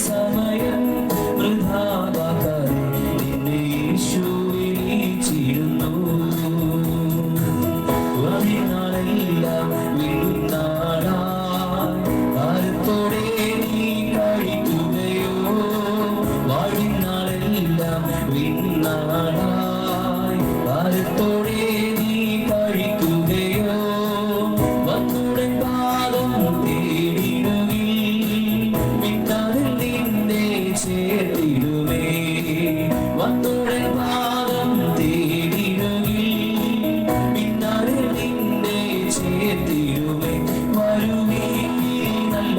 സമയം വൃഥാവാക്കാതെ നിന്നെ യേശു വിളിച്ചിരുന്നു അതിനാളെല്ലാം വിടുന്നാളാ ഭാരത്തോടെ നീ കഴിക്കുകയോ? വാഴുന്നാളെല്ലാം വിടുന്നാളായി ഭാരത്തോടെ തേടുമേ വന്നുടെ പാദം തേടിടുകിൽ പിന്നാലെ നിന്നെ ചേർത്തിടുമേ വരുമേ നല്ല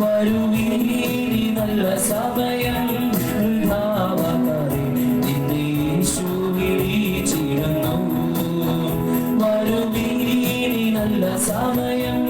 ക്ഷരനെ നല്ല സമയം സമയം.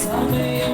It's.